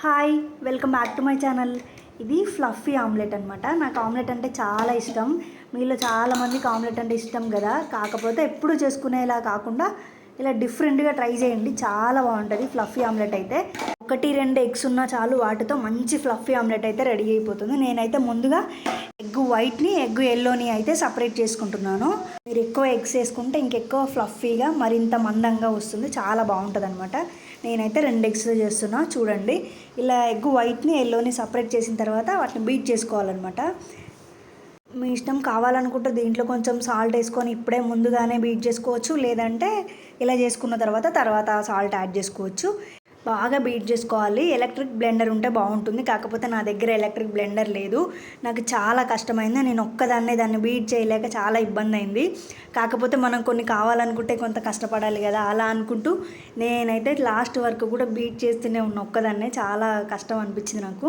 Hi welcome back to my channel. ఇది fluffy omelette అనమాట నాకు ఆమ్లెట్ అంటే చాలా ఇష్టం. మీలో చాలా మందికి ఆమ్లెట్ అంటే ఇష్టం కదా. కాకపోతే ఎప్పుడు చేసుకునేలా కాకుండా ఇలా డిఫరెంట్గా ట్రై చేయండి. చాలా బాగుంటుంది ఫ్లఫీ ఆమ్లెట్ అయితే. ఒకటి రెండు ఎగ్స్ ఉన్నా చాలు వాటితో మంచి ఫ్లఫీ ఆమ్లెట్ అయితే రెడీ అయిపోతుంది. నేనైతే ముందుగా ఎగ్ వైట్ని ఎగ్ ఎల్లోని అయితే సపరేట్ చేసుకుంటున్నాను. మీరు ఎక్కువ ఎగ్స్ వేసుకుంటే ఇంకెక్కువ ఫ్లఫీగా మరింత మందంగా వస్తుంది. చాలా బాగుంటుంది అనమాట నేనైతే రెండు ఎగ్స్ చేస్తున్నా చూడండి. ఇలా ఎగ్ వైట్ని ఎల్లోని సపరేట్ చేసిన తర్వాత వాటిని బీట్ చేసుకోవాలన్నమాట. మీ ఇష్టం కావాలనుకుంటే దీంట్లో కొంచెం సాల్ట్ వేసుకొని ఇప్పుడే ముందుగానే బీట్ చేసుకోవచ్చు. లేదంటే ఇలా చేసుకున్న తర్వాత తర్వాత సాల్ట్ యాడ్ చేసుకోవచ్చు. బాగా బీట్ చేసుకోవాలి. ఎలక్ట్రిక్ బ్లెండర్ ఉంటే బాగుంటుంది. కాకపోతే నా దగ్గర ఎలక్ట్రిక్ బ్లెండర్ లేదు. నాకు చాలా కష్టమైంది. నేను ఒక్కదాన్నే దాన్ని బీట్ చేయలేక చాలా ఇబ్బంది అయింది కాకపోతే మనం కొన్ని కావాలనుకుంటే కొంత కష్టపడాలి కదా. అలా అనుకుంటూ నేనైతే లాస్ట్ వరకు కూడా బీట్ చేస్తూనే ఉన్న ఒక్కదాన్నే. చాలా కష్టం అనిపించింది నాకు.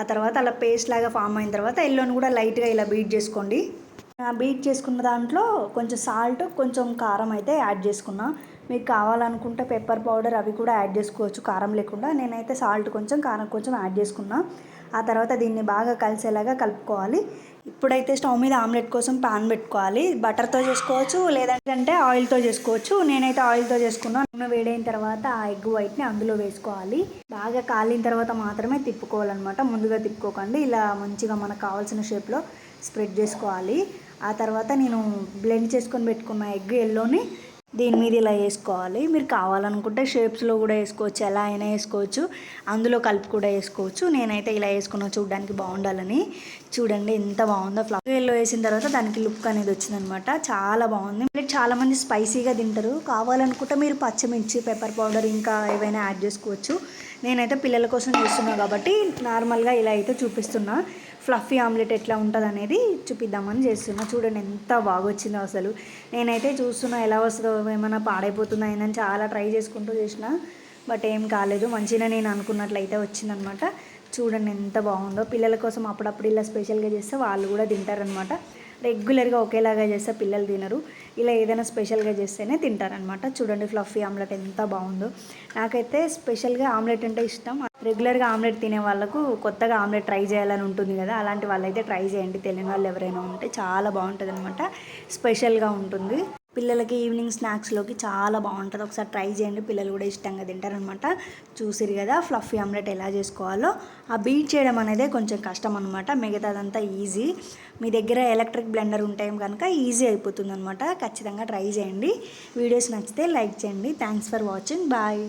ఆ తర్వాత అలా పేస్ట్ లాగా ఫామ్ అయిన తర్వాత ఎల్లోని కూడా లైట్గా ఇలా బీట్ చేసుకోండి. బీట్ చేసుకున్న దాంట్లో కొంచెం సాల్ట్ కొంచెం కారం అయితే యాడ్ చేసుకున్నా. మీకు కావాలనుకుంటే పెప్పర్ పౌడర్ అవి కూడా యాడ్ చేసుకోవచ్చు. కారం లేకుండా. నేనైతే సాల్ట్ కొంచెం కారం కొంచెం యాడ్ చేసుకున్నా. ఆ తర్వాత దీన్ని బాగా కలిసేలాగా కలుపుకోవాలి. ఇప్పుడైతే స్టవ్ మీద ఆమ్లెట్ కోసం పాన్ పెట్టుకోవాలి. బటర్తో చేసుకోవచ్చు లేదంటే ఆయిల్తో చేసుకోవచ్చు. నేనైతే ఆయిల్తో చేసుకున్నా. నూనె వేడైన తర్వాత ఆ ఎగ్ వైట్ని అందులో వేసుకోవాలి. బాగా కాలిన తర్వాత మాత్రమే తిప్పుకోవాలన్నమాట. ముందుగా తిప్పుకోకండి. ఇలా మంచిగా మనకు కావాల్సిన షేప్లో స్ప్రెడ్ చేసుకోవాలి. ఆ తర్వాత నేను బ్లెండ్ చేసుకొని పెట్టుకున్న ఎగ్ ఎల్లోని దీని మీద ఇలా వేసుకోవాలి. మీరు కావాలనుకుంటే షేప్స్లో కూడా వేసుకోవచ్చు ఎలా అయినా వేసుకోవచ్చు అందులో కలిపి కూడా వేసుకోవచ్చు. నేనైతే ఇలా వేసుకున్నా చూడడానికి బాగుండాలని. చూడండి ఎంత బాగుందో ఫ్లవర్లో వేసిన తర్వాత దానికి లుక్ అనేది వచ్చిందనమాట. చాలా బాగుంది. చాలా చాలామంది స్పైసీగా తింటారు. కావాలనుకుంటే మీరు పచ్చిమిర్చి పెప్పర్ పౌడర్ ఇంకా ఏవైనా యాడ్ చేసుకోవచ్చు. నేనైతే పిల్లల కోసం చేస్తున్నా కాబట్టి నార్మల్గా ఇలా అయితే చూపిస్తున్నా. ఫ్లఫీ ఆమ్లెట్ ఎట్లా ఉంటుంది అనేది చూపిద్దామని చేస్తున్నా. చూడండి ఎంత బాగా వచ్చిందో అసలు. నేనైతే చూస్తున్నా ఎలా వస్తుందో ఏమైనా పాడైపోతుందా ఏందని చాలా ట్రై చేసుకుంటూ చేసిన బట్ ఏం కాలేదు. మంచిగా నేను అనుకున్నట్లయితే వచ్చిందనమాట. చూడండి ఎంత బాగుందో. పిల్లల కోసం అప్పుడప్పుడు ఇలా స్పెషల్గా చేస్తే వాళ్ళు కూడా తింటారనమాట రెగ్యులర్గా ఒకేలాగా చేస్తే పిల్లలు తినరు. ఇలా ఏదైనా స్పెషల్గా చేస్తేనే తింటారనమాట చూడండి ఫ్లఫీ ఆమ్లెట్ ఎంత బాగుందో. నాకైతే స్పెషల్గా ఆమ్లెట్ అంటే ఇష్టం. రెగ్యులర్గా ఆమ్లెట్ తినే వాళ్ళకు కొత్తగా ఆమ్లెట్ ట్రై చేయాలని ఉంటుంది కదా అలాంటి వాళ్ళైతే ట్రై చేయండి. తెలియని వాళ్ళు ఎవరైనా ఉంటే చాలా బాగుంటుంది అనమాట స్పెషల్గా ఉంటుంది. పిల్లలకి ఈవినింగ్ స్నాక్స్లోకి చాలా బాగుంటుంది. ఒకసారి ట్రై చేయండి. పిల్లలు కూడా ఇష్టంగా తింటారనమాట చూసిరు కదా ఫ్లఫీ ఆమ్లెట్ ఎలా చేసుకోవాలో. ఆ బీట్ చేయడం అనేది కొంచెం కష్టం అనమాట మిగతాదంతా ఈజీ. మీ దగ్గర ఎలక్ట్రిక్ బ్లెండర్ ఉంటే కనుక ఈజీ అయిపోతుంది అనమాట ఖచ్చితంగా ట్రై చేయండి. వీడియోస్ నచ్చితే లైక్ చేయండి. Thanks for watching. బాయ్.